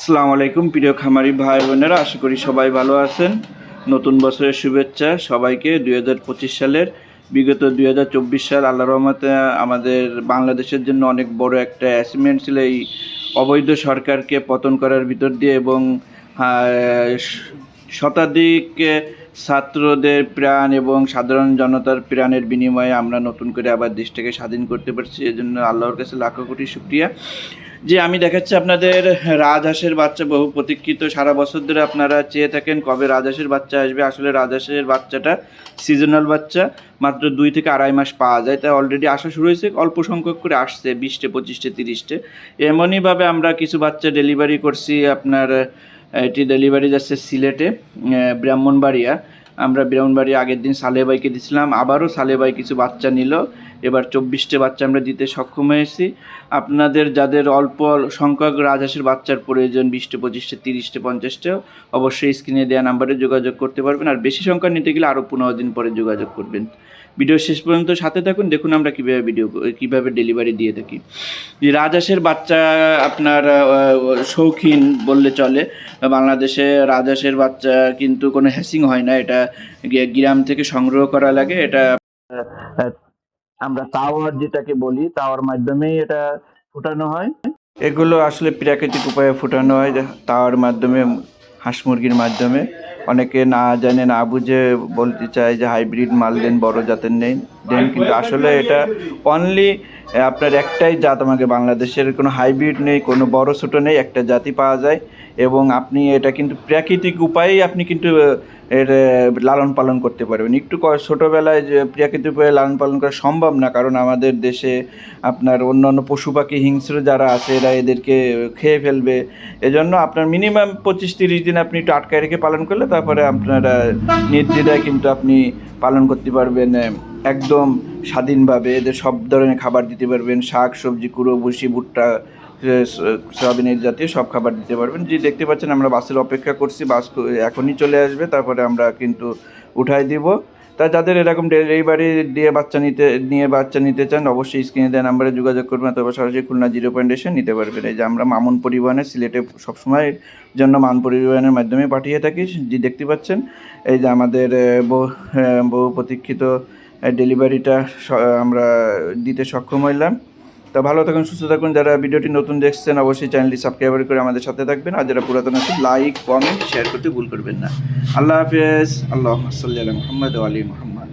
আসসালামু আলাইকুম, প্রিয় খামারি ভাই বোনেরা, আশা করি সবাই ভালো আছেন। নতুন বছরের শুভেচ্ছা সবাইকে। দুই হাজার পঁচিশ সালের, বিগত দুই হাজার চব্বিশ সাল, আল্লাহ রহমতে আমাদের বাংলাদেশের জন্য অনেক বড় একটা অ্যাচিভমেন্ট ছিল এই অবৈধ সরকারকে পতন করার ভিতর দিয়ে এবং শতাধিক ছাত্রদের প্রাণ এবং সাধারণ জনতার প্রাণের বিনিময়ে আমরা নতুন করে আবার দেশটাকে স্বাধীন করতে পারছি। এজন্য আল্লাহর কাছে লাখো কোটি শুক্রিয়া। যে আমি দেখাচ্ছি আপনাদের রাজহাঁসের বাচ্চা, বহু প্রতীক্ষিত। সারা বছর ধরে আপনারা চেয়ে থাকেন কবে রাজহাঁসের বাচ্চা আসবে। আসলে রাজহাঁসের বাচ্চাটা সিজনাল বাচ্চা, মাত্র দুই থেকে আড়াই মাস পাওয়া যায়। তাই অলরেডি আসা শুরু হয়েছে, অল্প সংখ্যক করে আসছে, বিশটে, পঁচিশটে, তিরিশটে। এমনইভাবে আমরা কিছু বাচ্চা ডেলিভারি করছি আপনার, এটি ডেলিভারি যাচ্ছে সিলেটে ব্রাহ্মণবাড়িয়া। আমরা ব্রাহ্মণবাড়িয়া আগের দিন সালেবাইকে দিছিলাম, আবারও সালেবাই কিছু বাচ্চা নিল। এবার চব্বিশটা বাচ্চা আমরা দিতে সক্ষম হয়েছি। আপনাদের যাদের অল্প সংখ্যক রাজহাঁসের বাচ্চার প্রয়োজন বিশটে, পঁচিশটা, তিরিশটা, পঞ্চাশটা, অবশ্যই স্ক্রিনে দেওয়া নাম্বারে যোগাযোগ করতে পারবেন। আর বেশি সংখ্যা নিতে গেলে আরও পনেরো দিন পরে যোগাযোগ করবেন। ভিডিও শেষ পর্যন্ত সাথে থাকুন, দেখুন আমরা কীভাবে ভিডিও কীভাবে ডেলিভারি দিয়ে থাকি। রাজহাঁসের বাচ্চা আপনার শৌখিন বললে চলে। বাংলাদেশে রাজহাঁসের বাচ্চা কিন্তু কোনো হ্যাসিং হয় না, এটা গ্রাম থেকে সংগ্রহ করা লাগে, এটা আমরা তাওয়ার যেটাকে বলি তাওয়ার মাধ্যমেই এটা ফুটানো হয়। এগুলো আসলে প্রাকৃতিক উপায়ে ফুটানো হয় তাওয়ার মাধ্যমে, হাঁস মুরগির মাধ্যমে। অনেকে না জানে, না বুঝে বলতে চায় যে হাইব্রিড মাল দেন, বড় জাতের নেই। দেন কিন্তু আসলে এটা অনলি আপনার একটাই জাত আমাকে বাংলাদেশের কোনো হাইব্রিড নেই কোনো বড় ছোটো নেই একটা জাতি পাওয়া যায়। এবং আপনি এটা কিন্তু প্রাকৃতিক উপায়েই আপনি কিন্তু এর লালন পালন করতে পারবেন। একটু ক- ছোটোবেলায় যে প্রাকৃতিক উপায়ে লালন পালন করা সম্ভব না কারণ আমাদের দেশে আপনার অন্য অন্য পশু পাখি হিংস্র যারা আছে এরা এদেরকে খেয়ে ফেলবে। এজন্য আপনার মিনিমাম পঁচিশ তিরিশ দিন আপনি একটু আটকায় রেখে পালন করলে তারপরে আপনারা নির্দ্বিধায় কিন্তু আপনি পালন করতে পারবেন একদম স্বাধীনভাবে এদের সব ধরনের খাবার দিতে পারবেন। শাক, সবজি, কুড়ো, ভুসি, ভুট্টা সয়াবিনের জাতীয় সব খাবার দিতে পারবেন। যে দেখতে পাচ্ছেন আমরা বাসের অপেক্ষা করছি। বাস এখনই চলে আসবে। তারপরে আমরা কিন্তু উঠাই দিব। তা যাদের এরকম ডেলিভারি দিয়ে বাচ্চা নিতে, নিয়ে বাচ্চা নিতে চান, অবশ্যই স্ক্রিনে দেওয়া নাম্বারে যোগাযোগ করবেন অথবা সরাসরি খুলনা জিরো পয়েন্ট এসে নিতে পারবেন। এই যে আমরা মামুন পরিবহনে সিলেটে সবসময় জন্য মান পরিবহনের মাধ্যমে পাঠিয়ে থাকি যে দেখতে পাচ্ছেন। এই যে আমাদের বহু বহু প্রতীক্ষিত ডেলিভারিটা আমরা দিতে সক্ষম হইলাম। তা ভালো থাকুন, সুস্থ থাকুন। যারা ভিডিওটি নতুন দেখছেন, অবশ্যই চ্যানেলটি সাবস্ক্রাইব করে আমাদের সাথে থাকবেন। আর যারা পুরাতন আছেন, লাইক, কমেন্ট, শেয়ার করতে ভুল করবেন না। আল্লাহ হাফেজ। আল্লাহ সাল্লি আলী মোহাম্মদ আলি মুহাম্মদ।